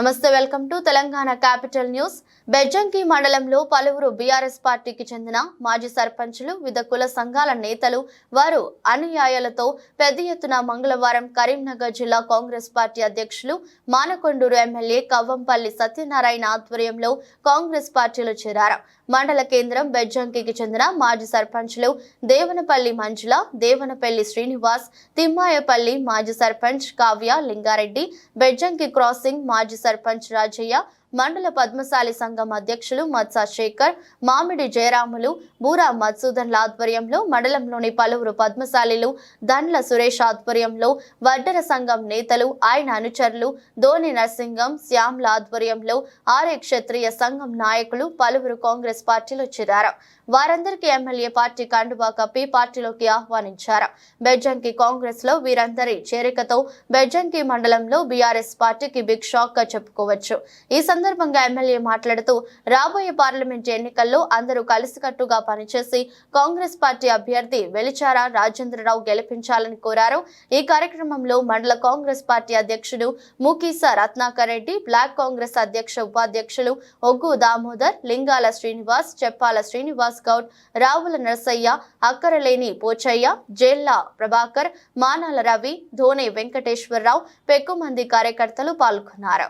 నమస్తే welcome to Telangana capital news. Bejjanki మండలంలో పలువురు బీఆర్ఎస్ పార్టీకి చెందిన మాజీ సర్పంచులు వివిధ కుల సంఘాల నేతలు వారు అనుయాయులతో పెద్ద ఎత్తున మంగళవారం కరీంనగర్ జిల్లా కాంగ్రెస్ పార్టీ అధ్యక్షులు మానకొండూరు ఎమ్మెల్యే కవ్వంపల్లి సత్యనారాయణ ఆధ్వర్యంలో కాంగ్రెస్ పార్టీలో చేరారు. మండల కేంద్రం బెజ్జంకికి చెందిన మాజీ సర్పంచ్లు దేవనపల్లి మంజుల దేవనపల్లి శ్రీనివాస్ తిమ్మాయపల్లి మాజీ సర్పంచ్ కావ్య లింగారెడ్డి బెజ్జంకి క్రాసింగ్ మాజీ సర్పంచ్ రాజయ్య మండల పద్మశాలి సంఘం అధ్యక్షులు మత్సా శేఖర్ మామిడి జయరాములు బూరా మధుసూదన్ల ఆధ్వర్యంలో మండలంలోని పలువురు పద్మశాలిలు దండ్ల సురేష్ ఆధ్వర్యంలో వడ్డర సంఘం నేతలు ఆయన అనుచరులు ధోని నరసింగం శ్యామ్ల ఆధ్వర్యంలో ఆర్య క్షత్రియ సంఘం నాయకులు పలువురు కాంగ్రెస్ పార్టీలో చేరారు. వారందరికీ ఎమ్మెల్యే పార్టీ కండువా కప్పి పార్టీలోకి ఆహ్వానించారు. బెజ్జంకి కాంగ్రెస్లో వీరందరి చేరికతో బెజ్జంకి మండలంలో బీఆర్ఎస్ పార్టీకి బిగ్ షాక్గా చెప్పుకోవచ్చు. ఈ సందర్భంగా ఎమ్మెల్యే మాట్లాడుతూ రాబోయే పార్లమెంట్ ఎన్నికల్లో అందరూ కలిసికట్టుగా పనిచేసి కాంగ్రెస్ పార్టీ అభ్యర్థి వెలిచార రాజేంద్రరావు గెలిపించాలని కోరారు. ఈ కార్యక్రమంలో మండల కాంగ్రెస్ పార్టీ అధ్యక్షుడు ముకీస రత్నాకర్ రెడ్డి బ్లాక్ కాంగ్రెస్ అధ్యక్ష ఉపాధ్యక్షులు ఒగ్గు దామోదర్ లింగాల శ్రీనివాస్ చెప్పాల శ్రీనివాస్ గౌడ్ రావుల నరసయ్య అక్కరలేని పోచయ్య జేల్లా ప్రభాకర్ మానాల రవి ధోని వెంకటేశ్వరరావు పెక్కుమంది కార్యకర్తలు పాల్గొన్నారు.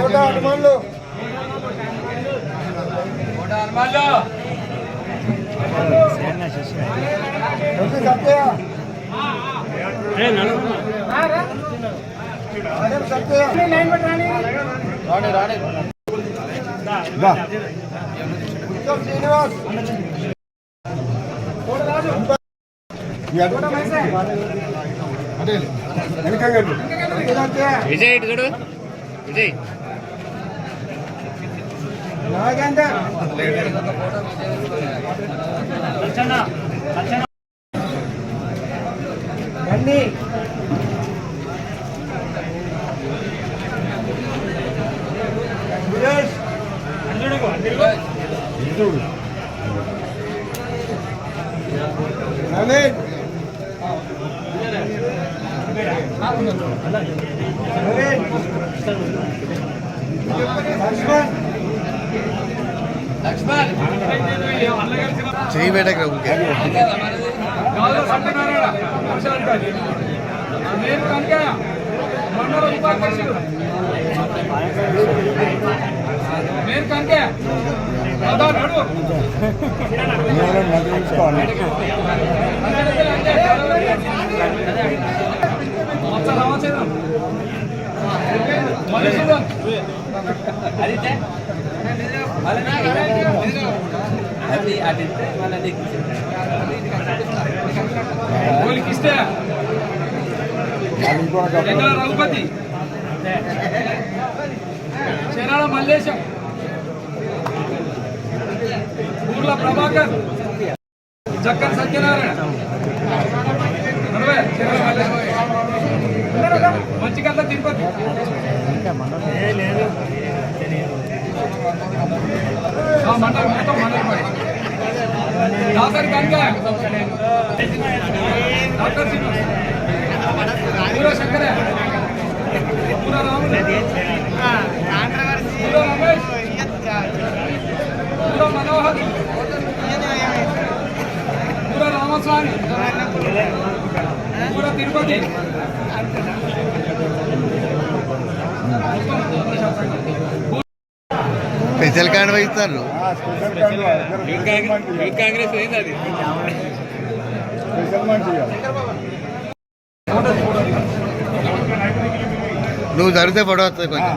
ఓట హనుమాన్లు విజయ్ చూడు. విజయ్. నాగేందర్. బన్నీ లక్ష్మణ్ చెయ్యి పెట్టక ఊరికే. మీరు ఉపాధ్యక్షుడు నేను కనుక అదా నడు రఘుపతి చీరాల మల్లేశం ఊర్ల ప్రభాకర్ జక్కన్ సత్యనారాయణ. మండలం మొత్తం మండలం పడి. దాసరి డాక్టర్ శంకర. పూర రాముడు పూర రమేష్ పూర మనోహర్ పూర రామస్వామి పూర తిరుపతి స్పెషల్ కార్డు ఇస్తారు కాంగ్రెస్ ఏంది అది? నువ్వు జరిగితే పడవ వస్తుంది కొంచెం.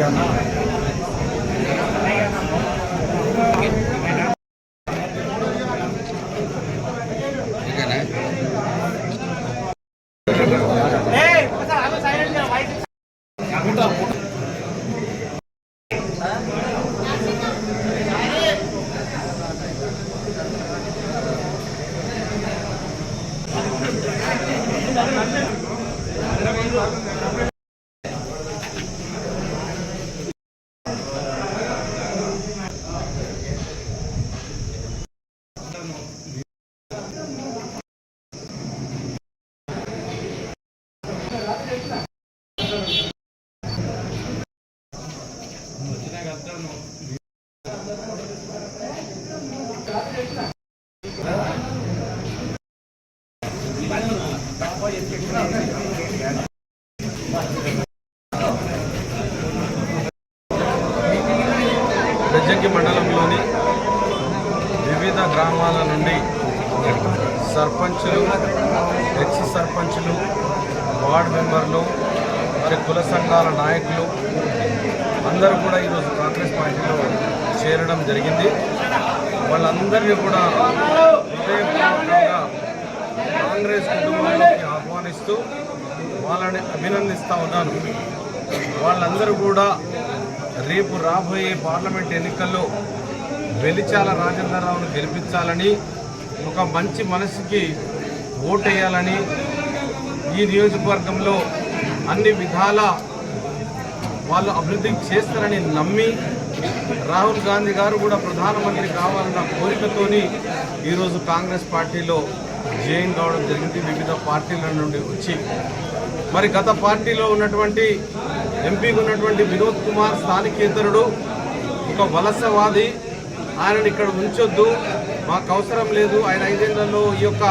Mariana. బెజ్జంకి మండలంలోని వివిధ గ్రామాల నుండి సర్పంచులు ఎక్స్ సర్పంచులు వార్డ్ మెంబర్లు మరి కుల సంఘాల నాయకులు అందరూ కూడా ఈరోజు కాంగ్రెస్ పార్టీలో చేరడం జరిగింది. వాళ్ళందరినీ కూడా హృదయపూర్వకంగా కాంగ్రెస్ కుటుంబంలోకి ఆహ్వానిస్తూ వాళ్ళని అభినందిస్తూ ఉన్నాను. వాళ్ళందరూ కూడా రేపు రాబోయే పార్లమెంట్ ఎన్నికల్లో వెలిచాల రాజేంద్రరావును గెలిపించాలని ఒక మంచి మనసుకి ఓటేయాలని ఈ నియోజకవర్గంలో అన్ని విధాల వాళ్ళు అభివృద్ధి చేస్తారని నమ్మి రాహుల్ గాంధీ గారు కూడా ప్రధానమంత్రి కావాలన్న కోరికతోని ఈరోజు కాంగ్రెస్ పార్టీలో జాయిన్ కావడం జరిగింది. వివిధ పార్టీల నుండి వచ్చి మరి గత పార్టీలో ఉన్నటువంటి ఎంపీగా ఉన్నటువంటి వినోద్ కుమార్ స్థానికేతరుడు ఒక వలసవాది. ఆయనను ఇక్కడ ఉంచొద్దు మాకు అవసరం లేదు. ఆయన ఐదేళ్ళలో ఈ యొక్క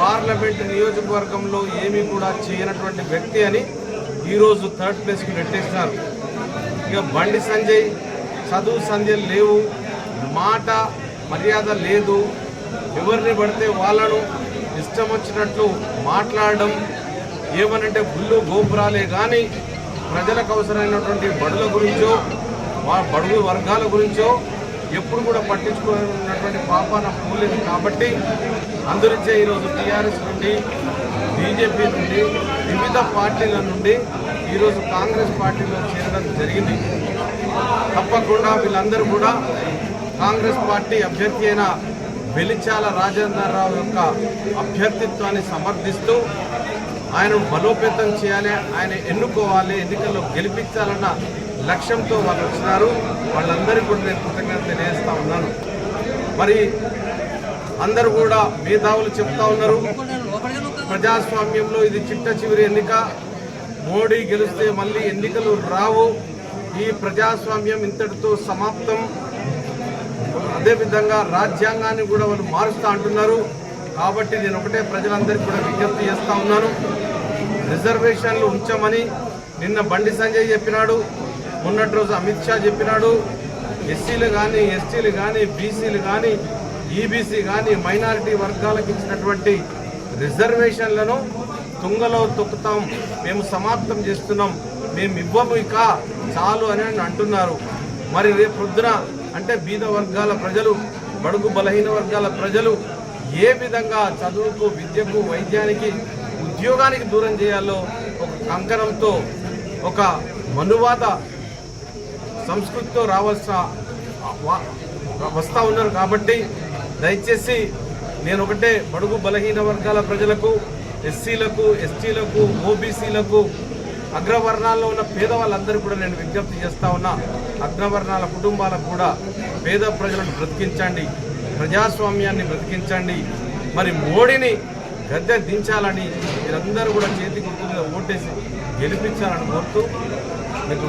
పార్లమెంట్ నియోజకవర్గంలో ఏమీ కూడా చేయనటువంటి వ్యక్తి అని ఈరోజు థర్డ్ ప్లేస్కి నెట్టేసినారు. ఇక బండి సంజయ్ చదువు సంజయ్ లేవు మాట మర్యాద లేదు. ఎవరిని పడితే వాళ్ళను ఇష్టం వచ్చినట్లు మాట్లాడడం ఏమనంటే గుళ్ళు గోపురాలే కానీ ప్రజలకు అవసరమైనటువంటి బడుల గురించో బడుగు వర్గాల గురించో ఎప్పుడు కూడా పట్టించుకున్నటువంటి పాపాన పోలేదు కాబట్టి అందురించే ఈరోజు టీఆర్ఎస్ నుండి బీజేపీ నుండి వివిధ పార్టీల నుండి ఈరోజు కాంగ్రెస్ పార్టీలో చేరడం జరిగింది. తప్పకుండా వీళ్ళందరూ కూడా కాంగ్రెస్ పార్టీ అభ్యర్థి అయిన వెలిచాల రాజేంద్రరావు యొక్క అభ్యర్థిత్వాన్ని సమర్థిస్తూ ఆయనను బలోపేతం చేయాలి ఆయన ఎన్నుకోవాలి ఎన్నికల్లో గెలిపించాలన్న లక్ష్యంతో వాళ్ళు వచ్చినారు. వాళ్ళందరికీ కూడా నేను కృతజ్ఞత తెలియజేస్తా ఉన్నాను. మరి అందరూ కూడా మేధావులు చెప్తా ఉన్నారు. ప్రజాస్వామ్యంలో ఇది చిట్ట చివరి ఎన్నిక. మోడీ గెలిస్తే మళ్ళీ ఎన్నికలు రావు. ఈ ప్రజాస్వామ్యం ఇంతటితో సమాప్తం. అదేవిధంగా రాజ్యాంగాన్ని కూడా వాళ్ళు మారుస్తూ అంటున్నారు. కాబట్టి నేను ఒకటే ప్రజలందరికీ కూడా విజ్ఞప్తి చేస్తా ఉన్నాను. రిజర్వేషన్లు ఉంచమని నిన్న బండి సంజయ్ చెప్పినాడు మొన్నటి రోజు అమిత్ షా చెప్పినాడు. ఎస్సీలు కానీ ఎస్టీలు కానీ బీసీలు కానీ ఈబీసీ కానీ మైనారిటీ వర్గాలకు ఇచ్చినటువంటి రిజర్వేషన్లను తుంగలో తొక్కుతాం. మేము సమాప్తం చేస్తున్నాం. మేము ఇవ్వము ఇక. చాలు అని అంటున్నారు. మరి రేపు పొద్దున అంటే బీద వర్గాల ప్రజలు బడుగు బలహీన వర్గాల ప్రజలు ఏ విధంగా చదువుకు విద్యకు వైద్యానికి ఉద్యోగానికి దూరం చేయాలో ఒక కంకణంతో ఒక మనువాద సంస్కృతితో రావాల్సిన వా- ఉన్నారు కాబట్టి దయచేసి నేను ఒకటే బడుగు బలహీన వర్గాల ప్రజలకు ఎస్సీలకు ఎస్టీలకు ఓబీసీలకు అగ్రవర్ణాల్లో ఉన్న పేదవాళ్ళందరూ కూడా నేను విజ్ఞప్తి చేస్తా ఉన్నా అగ్రవర్ణాల కుటుంబాలకు కూడా పేద ప్రజలను బ్రతికించండి. ప్రజాస్వామ్యాన్ని బ్రతికించండి. మరి మోడీని గద్దె దించాలని మీరందరూ కూడా చేతి గుర్తు ఓటేసి గెలిపించాలని కోరుతూ మీకు